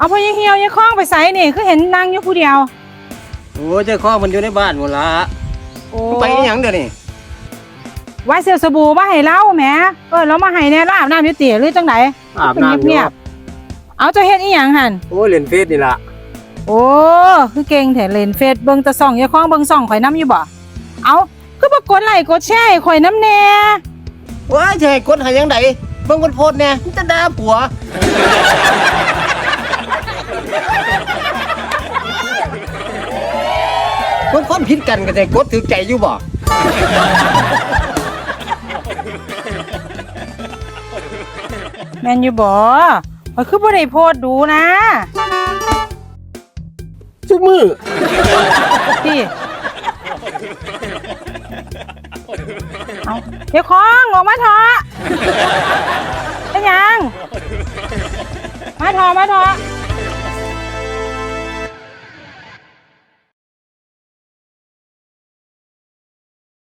เอาพอยายเหี่ยวยายคล้องไปใส่นี่คือเห็นนางอยู่ผู้เดียว โอ้เจ้าข้อมันอยู่ในบ้านหมดละโอ้ไปอีหยังเดี๋ยวนี้ว่าเสียวสบู่มาให้เล่าแหมเออแล้วมาให้เนี่ยแล้วอาบน้ำอยู่ติหรือจังไดอาบน้ำเงียบๆเอาเจะเฮ็ดอีหยังหั่นโอ้เล่นเฟซนี่ล่ะโอ้คือเก่งแถเล่นเฟซเบิ่งแตะส่องยายคล้องเบิ่งส่องข่อยน้ำอยู่บ่เอาคือบ่กดไลค์กดแชร์ให้ข่อยน้ำแน่ว้ายจะให้กดให้ยังไงเบิ่งคนโพดเนี่ยมันจะด่าผัว เบิ่งคนผิดกันก็จะกดถือใจอยู่บ่แม่นอยู่บ่ข่อยคือบ่ได้โพสต์ดูนะซุมือพี่เอายายคล้องออกมาเถอะเป็นหยัง มาเถอะมาเถอะ